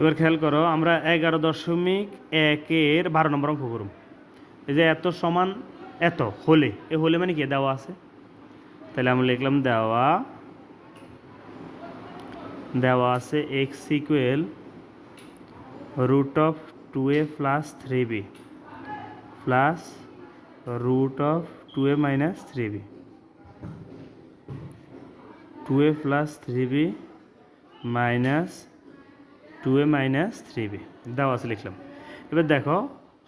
এবার খেয়াল করো, আমরা এগারো দশমিক একের বারো নম্বর অঙ্ক করুম এই যে এত সমান এত, হলে এ হলে মানে কি? দেওয়া আছে। তাহলে আমরা লিখলাম দেওয়া দেওয়া আছে x equal root of two a plus three b plus root of two a minus three b two a plus three b minus two a minus three b দেওয়া আছে লিখলাম। এবার দেখো,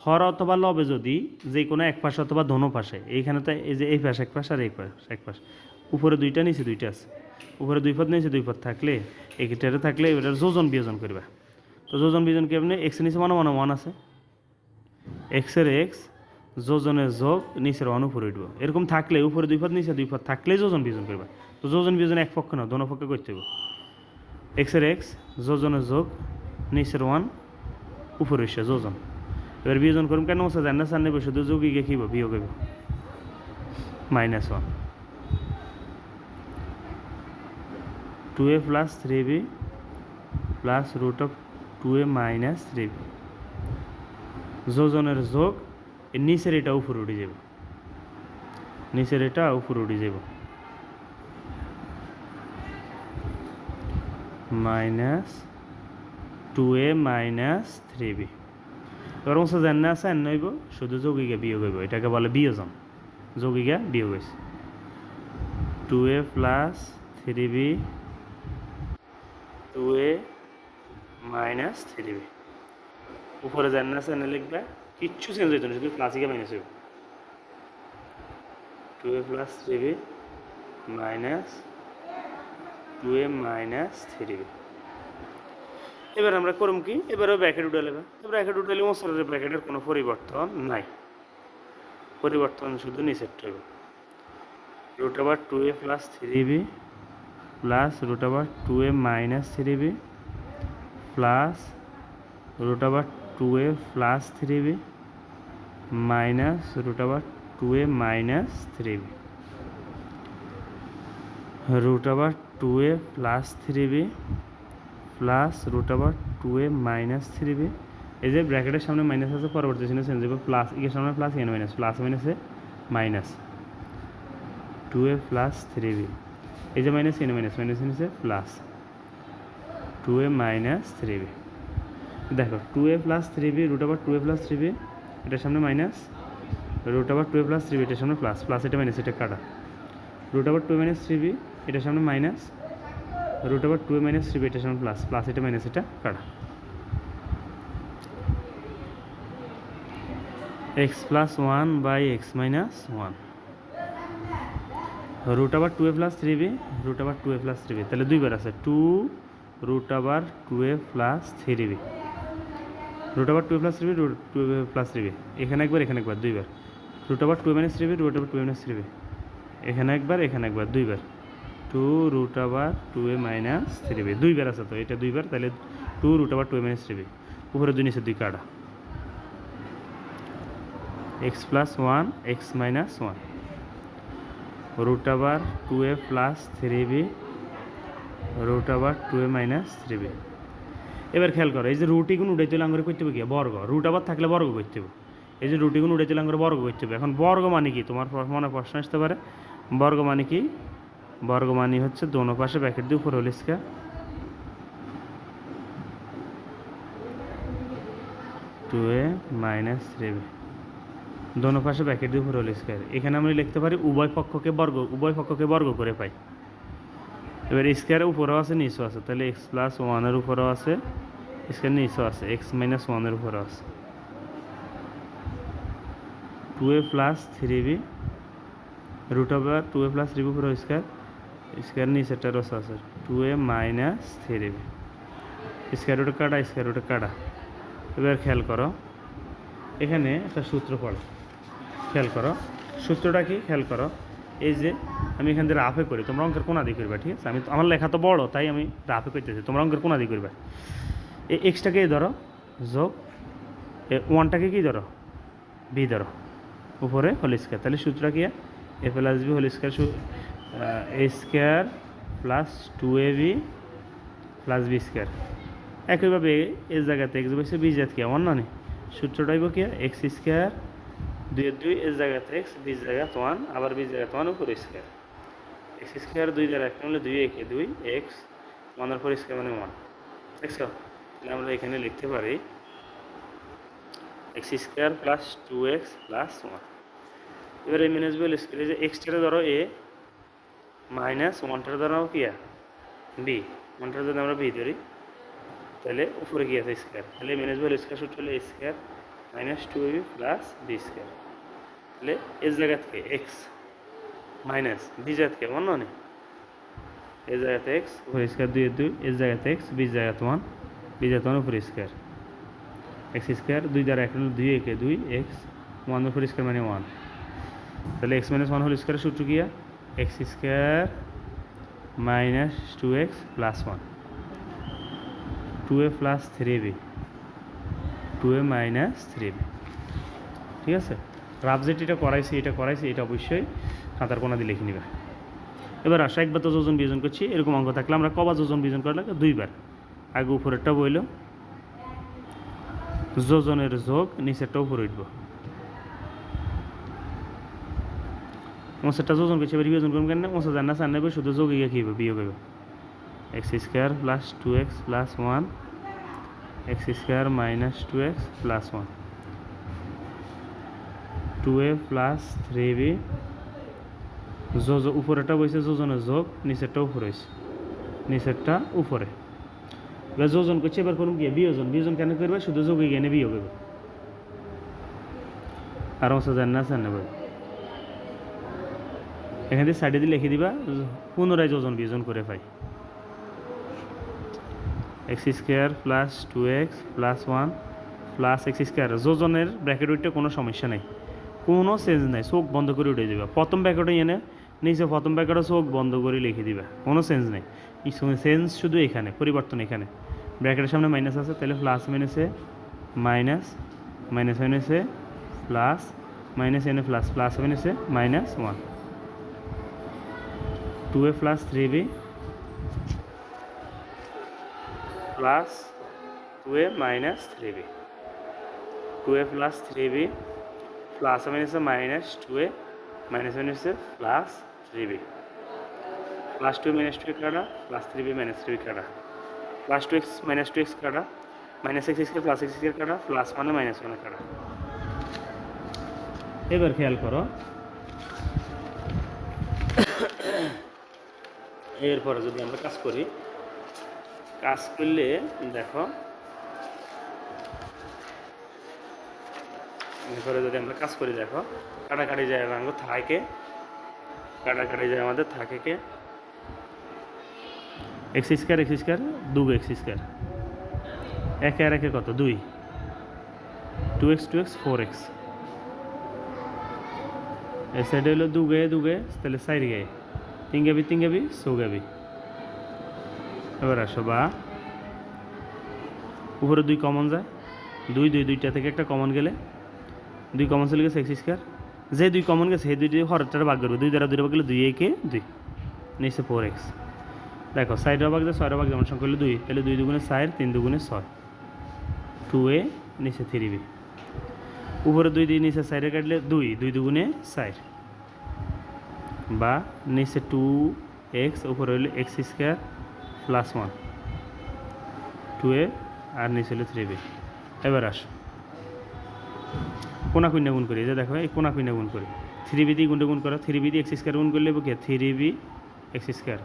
হর অথবা লবে যদি যে কোনো এক পাশে অথবা ধনু পাশে, এইখানে তো এই যে এই পাশে এক পাশ আর এই পাশ এক পাশ, উপরে দুইটা, নিচে দুইটা আছে। উপরে দুই পদ, নিচে দুই পদ থাকলে এইটারে থাকলে এবার যোজন বিয়োজন করবা। তো যোজন বিয়োজন কেমনি এক্স নিচে মনে মনে ওয়ান আছে। এক্সের এক্স যোজনের যোগ নিচের ওয়ান উপরে উঠবো। এরকম থাকলে উপরে দুই পদ, নিচে দুই পদ থাকলেই যোজন বিয়োজন করবা। তো যোজন বিয়োজন এক পক্ষ না, দোনো পক্ষে করতে হবে এক্সের এক্স যোজনের যোগ নিচের ওয়ান উপরে এসে যোজন এবার বিয়োজন করুন কেন বসে জান না সামনে বসে তো যোগী গিয়ে কিব বিয়োগ হইব minus one two a plus three b plus root of two a minus three b যোজনের যোগ নিচের এটা উপরে উঠে যাবে। নিচের এটা উপরে উঠে যাব। Minus two a minus three b. এবার অংশ জান না আছে এন হইব, শুধু যোগিকা বিয়োগ হইব, এটাকে বলে বিয়োজন। যোগিকা বিয়োগ হয়েছে two a plus three b, two a minus three b. উপরে জান না আছে এনে লিখবে, কিচ্ছু চেঞ্জ হইতো না, শুধু প্লাসিকা মাইনাস হইব। Two a plus three b minus two a minus three. এবার আমরা করুম কি? এবারও ব্র্যাকেট উঠে নেবে ব্র্যাকেট উঠালে মশলার ব্র্যাকেটের কোনো পরিবর্তন নাই। পরিবর্তন শুধু নিচের হইব। রুট আবার two a plus three b plus root আবার two a minus three b plus root আবার two a plus three b minus root আবার two a minus three b root আবার two a plus three b plus root আবার two a minus three b এই যে ব্র্যাকেটের সামনে minus আছে, পরবর্তী চিহ্ন চেঞ্জ হবে প্লাস এর সামনে প্লাস এখানে মাইনাস প্লাস মাইনাসে minus two a plus three b এই যে মাইনাস এখানে মাইনাস মাইনাস নিচে plus two a minus three b দেখো two a plus three b root আবার two a plus three b এটার সামনে মাইনাস রুট আবার two a plus three b এটার সামনে প্লাস প্লাস এটা মাইনাস এটা কাটা। রুট আবার টু মাইনাস থ্রি বি এটার সামনে মাইনাস রুট আবার টু এ মাইনাস থ্রি এটার সামনে প্লাস প্লাস এটা মাইনাস এটা কাটা। X plus one by x minus one root আবার two a plus three b root আবার two a plus three b তাহলে দুইবার আছে টু রুট আবার two a plus three b root আবার two a plus three b root two a plus three b এখানে একবার এখানে একবার, দুইবার। রুট আবার two a minus three b root আবার two a minus three b এখানে একবার এখানে একবার, দুইবার। টু রুট আবার two a minus three b দুইবার আছে তো, এটা দুইবার তাহলে টু রুট আবার two a minus three b উপরে দুই নিচে দুই কাটা। X plus one x minus one root আবার two a plus three b root আবার two a minus three b এবার খেয়াল করো, এই যে রুটিগুলো উঠে চলে আঙ্গুরে করতে হবে কি? বর্গ। রুট আবার থাকলে বর্গ করতে হবে। এই যে রুটিগুলো উঠে চলে আঙ্গুরে বর্গ করতে হবে। এখন বর্গ মানে কি? তোমার মনে প্রশ্ন আসতে পারে। বর্গ মানে কি? বর্গ মানে হচ্ছে দোনো পাশে ব্যাকেট দিয়ে উপর হলিসকা two a minus three b. দোনো পাশে ব্যাকেট দিয়ে উপর হলিসকার এখানে আমরা লিখতে পারি উভয় পক্ষকে বর্গ, উভয় পক্ষকে বর্গ করে পাই। এবার স্কোয়ারের উপরেও আছে, নিচেও আছে। তাহলে এক্স প্লাস ওয়ানের উপরেও আছে স্কোয়ার নিচেও আছে। এক্স মাইনাস ওয়ানের উপরেও আছে। Two a plus three b root over two a plus three b উপরে স্কোয়ার নিচেরটার রস আছে। Two a minus three b square রুটে কাটা, স্কোয়ার রুটে কাটা। এবার খেয়াল করো। এখানে একটা সূত্র পড়ো। খেয়াল করো। সূত্রটা কি? খেয়াল করো। এই যে আমি এখান থেকে রাফে করি, তোমরা অঙ্কের কোনা দিয়ে করবা, ঠিক আছে? আমি আমার লেখা তো বড়, তাই আমি রাফে করতেছি। তোমরা অঙ্কের কোনা দিয়ে করবা? এই এক্সটাকে ধরো, যোগ ওয়ানটাকে কি ধরো? বি ধরো। উপরে হোল স্কোয়ার তাহলে সূত্রটা কি? A plus b whole square a square plus two a b plus b square একইভাবে এর জায়গাতে এক্স বসে বি জাত কি? আমার না সূত্রটা হইব কি? এক্স স্কোয়ার দুই দুই এর জায়গাতে এক্স বি জায়গা ওয়ান আবার বি জায়গা ওয়ান উপর স্কোয়ার এক্স স্কোয়ার দুই দ্বারা একটা হলে দুই একে দুই এক্স ওয়ানের পর স্কোয়ার মানে ওয়ান দেখছ? তাহলে আমরা এখানে লিখতে পারি x square plus two x plus one এবার এই ম্যানেজবেল স্কেলে যে এক্সটারে ধরো এ মাইনাস ওয়ানটার ধরো কি বি ওয়ানটার যদি আমরা বি ধরি। তাহলে উপরে কি আছে স্কোয়ার তাহলে ম্যানেজবেল স্কোয়ার সূত্র হলে square minus two b plus b square তাহলে এর জায়গা থেকে এক্স মাইনাস বি জায়গা থেকে ওয়ান নয় এর জায়গাতে এক্স উপরে স্কোয়ার দুই দুই। এর জায়গাতে এক্স বি জায়গাতে ওয়ান বি জায়গাতে ওয়ান উপরে স্কোয়ার এক্স স্কোয়ার দুই দ্বারা এক দুই, একে দুই এক্স ওয়ান উপরে স্কোয়ার মানে ওয়ান তাহলে এক্স মাইনাস ওয়ান হোল স্কোয়ারের সূত্র কি x square minus two x plus one. Two a plus three b. Two a minus three b. ঠিক আছে? রাফ এটা করাইছি এটা করাইছি, এটা অবশ্যই খাতার কোনা দিয়ে লিখে নিবে। এবার আসা, একবার তো যোজন বিয়োজন করছি, এরকম অঙ্ক থাকলে আমরা কবার যোজন বিয়োজন করা লাগে দুইবার। আগে উপরেরটা বইল। যোজনের যোগ নিচেরটা উপরে উঠব। মশারটা যোজন করছে এবার বিয়োজন করুন কেন মশা জান না চান নেবে শুধু যোগ কী হবে বিয়োগ হবে x square plus two x plus one x square minus two x plus one two a plus three b যোজ উপরেটা বইছে যোজনের যোগ নিচেরটা উপরে হয়েছে নিচেরটা উপরে এবার যোজন করছে এবার করুন গিয়ে বিয়োজন বিয়োজন কেন করবে শুধু যোগে গিয়ে বিয়োগ হবে আর অংশ জান না জান নেবে এখান থেকে সাইডে দিয়ে লিখে দিবা, পুনরায় যোজন বিয়োজন করে পাই। X square plus two x plus one plus x square যোজনের bracket উঠতে কোনো সমস্যা নেই। কোনো চেঞ্জ নাই, চোখ বন্ধ করে উঠে যাবে। প্রথম ব্যাকেটে এনে, নিচে প্রথম ব্যাকেটে চোখ বন্ধ করে লিখে দিবা। কোনো চেঞ্জ নেই। চেঞ্জ শুধু এখানে, পরিবর্তন এখানে। ব্র্যাকেটের সামনে মাইনাস আছে, তাহলে প্লাস মাইনাসে মাইনাস মাইনাস মাইনাসে প্লাস মাইনাস এনে প্লাস প্লাস মাইনাসে minus one two a plus three b plus two a minus three b. Two a plus three b plus minus minus two a minus minus plus three b. Plus two minus two কাটা, plus three b minus three কাটা। Plus two x, minus two x কাটা, minus x এক্সকে plus এক্সের কাটা, plus মানে minus মানে কাটা। এবার খেয়াল করো এরপরে যদি আমরা কাজ করি, কাজ করলে দেখো, এরপরে যদি আমরা কাজ করি, দেখো, কাটাকাটি যায় রাঙ্গ থাকে কাটাকাটি যায় আমাদের থাকে কে এক্স স্কোয়ার এক্স স্কোয়ার দু এক্স স্কোয়ার একে আর একে কত? দুই। Two x two x four x এই সাইডে হলো দু গে দু গে, তাহলে সাইড গে। তিন গাবি তিন গাবি সো গাবি এবার আসো বা। উপরে দুই কমন যায়। দুই দুই দুইটা থেকে একটা কমন গেলে। দুই কমন চলে গেছে এক্স স্কোয়ার যে দুই কমন গেছে, সেই দুইটি হরটার ভাগ করবে। দুই দ্বারা দুই ভাগ গেলে দুই, একে, দুই। নিচে ফোর এক্স দেখো সাইডের ভাগ যায় ছয়ের ভাগ যেমন সংখ্যা হলো দুই। তাহলে দুই দুগুণে চার, তিন দুগুণে ছয়। টু এ নিচে থ্রি বি উপরে দুই দুই, নিচে সাইডে কাটলে দুই। দুই দুগুণে চার। বা নিচে টু এক্স উপরে হইলে x square plus one two a আর নিচে হলো থ্রি বি এবার আসো। কোনা কুইনা গুণ করি যে দেখো, এই কোনা কুইনা গুণ করি। থ্রি বি দিয়ে গুণটা গুণ করো থ্রি বি দিয়ে এক্স স্কোয়ার গুণ করলে কি? থ্রি বি এক্স স্কোয়ার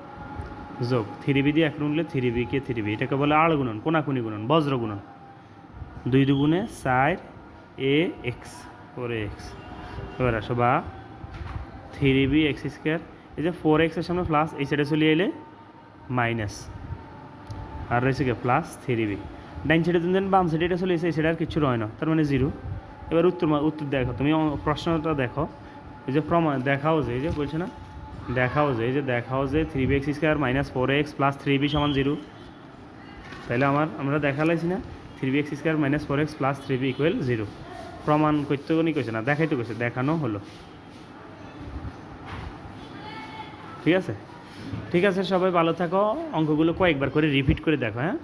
যোগ থ্রি বি দিয়ে এক গুণলে থ্রি বি কে থ্রি বি এটাকে বলে আড় গুণন কোনাকুনি গুণন, বজ্র গুণন। দুই দুগুণে চার এ এক্স ফোর এক্স এবার আসো, বা থ্রি বি এক্স স্কোয়ার। এই যে ফোর এক্সের সামনে প্লাস এই সাইডে চলে এলে মাইনাস আর রয়েছে কি? প্লাস থ্রি বি ডাইন সাইডে তুমি বাম সাইডে এটা চলে এসে সাইডে আর কিছু রয় না। তার মানে জিরো এবার উত্তর উত্তর দেখো। তুমি প্রশ্নটা দেখো। এই যে প্রমাণ দেখাও যে, এই যে বলছে না? দেখাও যে, এই যে দেখাও যে three b x square minus four x plus three b সমান জিরো তাহলে আমার আমরা দেখালাইছি না? Three b x square minus four x plus three b equal zero প্রমাণ করতে কইছে না? দেখাইতে কইছে। দেখানো হলো। ঠিক আছে? ঠিক আছে সবাই ভালো থাকো। অঙ্কগুলো কয়েকবার করে রিপিট করে দেখো হ্যাঁ?